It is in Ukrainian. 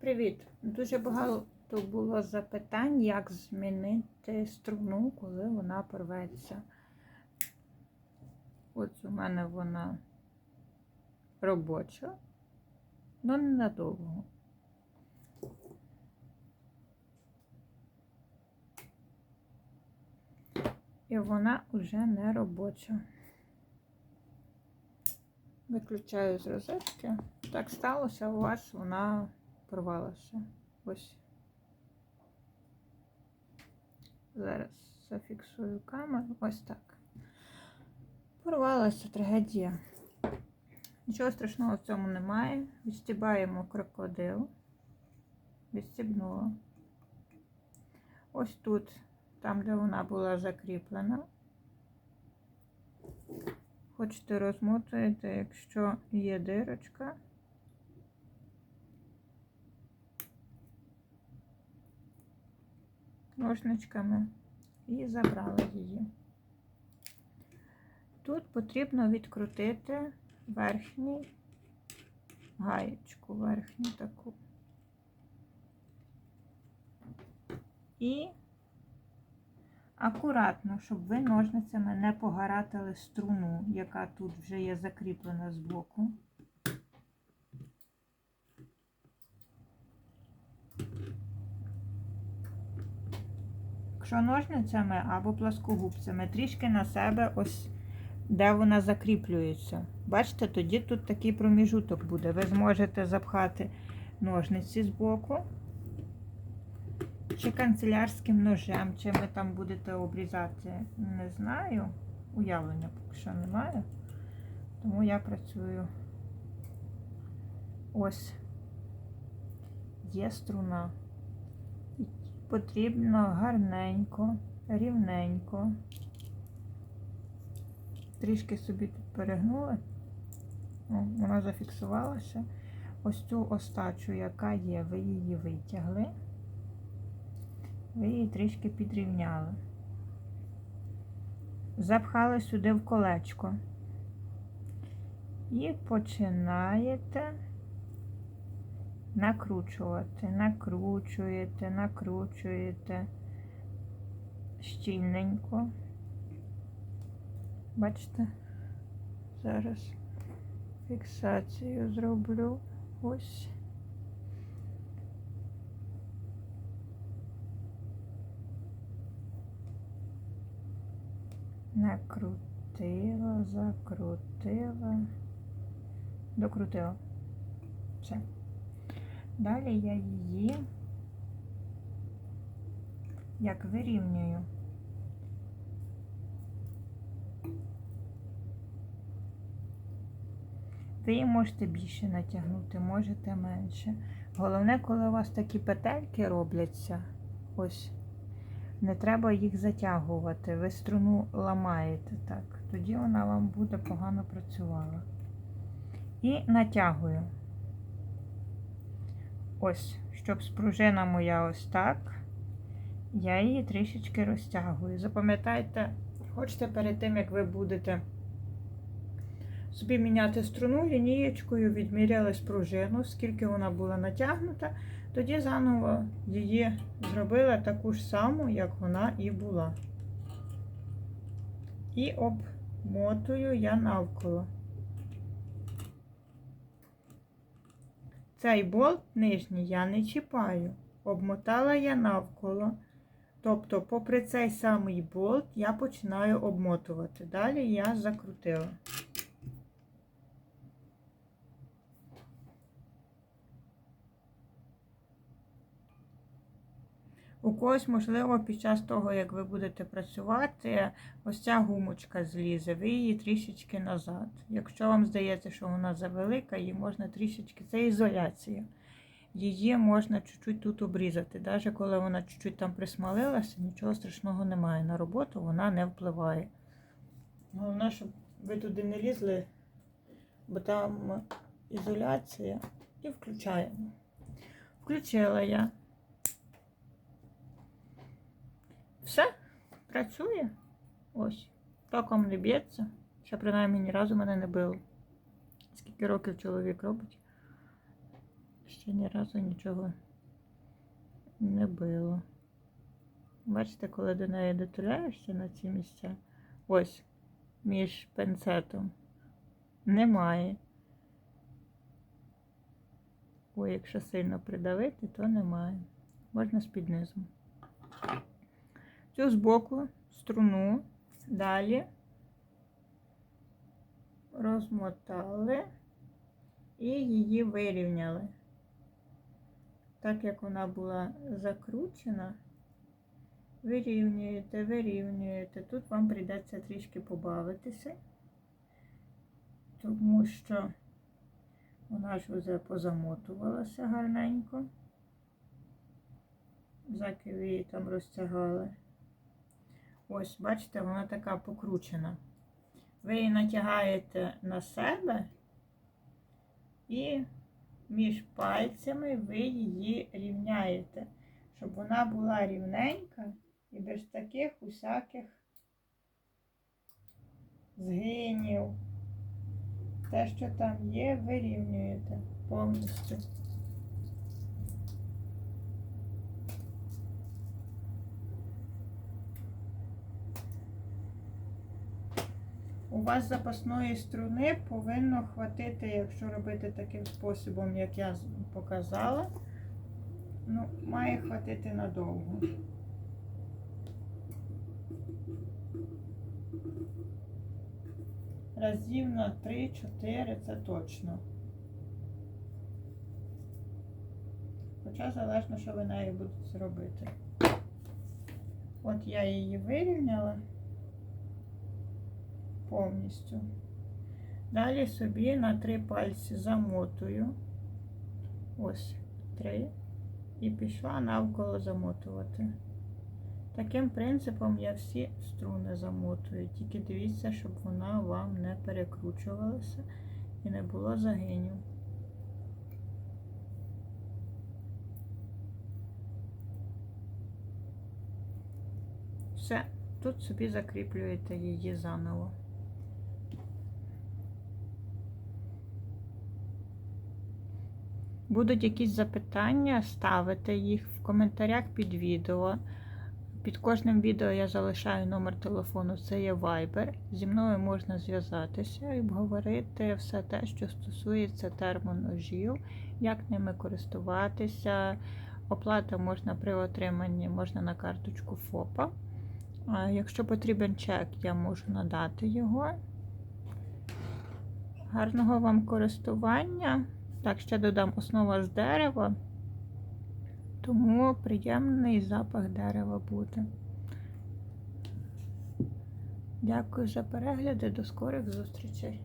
Привіт! Дуже багато було запитань, як змінити струну, коли вона порветься. Ось у мене вона робоча, але ненадовго. І вона вже не робоча. Виключаю з розетки. Так сталося, у вас вона порвалася. Ось. Зараз зафіксую камеру. Ось так. Порвалася трагедія. Нічого страшного в цьому немає. Відстібаємо крокодил. Відстібнула. Ось тут, там, де вона була закріплена. Хочете розмотуєте, якщо є дирочка. Ножничками і забрала її. Тут потрібно відкрутити верхній гаєчку, верхню таку. І акуратно, щоб ви ножницями не погаратили струну, яка тут вже є закріплена з боку. Якщо ножницями або пласкогубцями, трішки на себе ось де вона закріплюється. Бачите, тоді тут такий проміжуток буде. Ви зможете запхати ножниці з боку, чи канцелярським ножем, чи ви там будете обрізати, не знаю. Уявлення поки що немає. Тому я працюю. Ось є струна потрібно гарненько, рівненько. Трішки собі тут перегнули, О, вона зафіксувалася. Ось цю остачу, яка є, ви її витягли, ви її трішки підрівняли. Запхали сюди в колечко. І починаєте накручувати, накручуєте, накручуєте щільненько. Бачите? Зараз фіксацію зроблю ось. Накрутила, закрутила, докрутила. Все. Далі я її як вирівнюю. Ви її можете більше натягнути, можете менше. Головне, коли у вас такі петельки робляться, ось, не треба їх затягувати. Ви струну ламаєте так. Тоді вона вам буде погано працювала. І натягую. Ось, щоб спружина моя ось так, я її трішечки розтягую. Запам'ятайте, хочете перед тим, як ви будете собі міняти струну, лінієчкою відміряли спружину, скільки вона була натягнута, тоді заново її зробила таку ж саму, як вона і була. І обмотую я навколо. Цей болт нижній я не чіпаю. Обмотала я навколо. Тобто, попри цей самий болт, я починаю обмотувати. Далі я закрутила. У когось, можливо, під час того, як ви будете працювати, ось ця гумочка злізе, ви її трішечки назад. Якщо вам здається, що вона завелика, її можна трішечки, це ізоляція. Її можна чуть-чуть тут обрізати. Навіть коли вона чуть-чуть там присмалилася, нічого страшного немає. На роботу вона не впливає. Головне, щоб ви туди не лізли, бо там ізоляція і включаємо. Включила я. Все, працює. Ось. Током не б'ється. Ще принаймні ні разу мене не било. Скільки років чоловік робить? ще ні разу нічого не било. Бачите, коли до неї дотуляєшся на ці місця, ось між пенцетом немає. Ой, якщо сильно придавити, то немає. Можна з-під низом. Цю збоку струну далі розмотали і її вирівняли. Так як вона була закручена, вирівнюєте, вирівнюєте. Тут вам прийдеться трішки побавитися, тому що вона ж вже позамотувалася гарненько, заки ви її там розтягали. Ось, бачите, вона така покручена. Ви її натягаєте на себе і між пальцями ви її рівняєте, щоб вона була рівненька і без таких усяких згинів. Те, що там є, вирівнюєте повністю. Вас запасної струни повинно хватити, якщо робити таким способом, як я показала. Ну, має хватити надовго. Разів на 3-4 це точно. Хоча залежно, що ви нею будете зробити. От я її вирівняла повністю. Далі собі на три пальці замотую. Ось три. І пішла навколо замотувати. Таким принципом я всі струни замотую. Тільки дивіться, щоб вона вам не перекручувалася і не було загинів. Все, тут собі закріплюєте її заново. Будуть якісь запитання, ставите їх в коментарях під відео. Під кожним відео я залишаю номер телефону, це є Viber. Зі мною можна зв'язатися і обговорити все те, що стосується термоножів, як ними користуватися. Оплата можна при отриманні, можна на карточку ФОПа. Якщо потрібен чек, я можу надати його. Гарного вам користування. Так, ще додам основа з дерева, тому приємний запах дерева буде. Дякую за перегляди, до скорих зустрічей!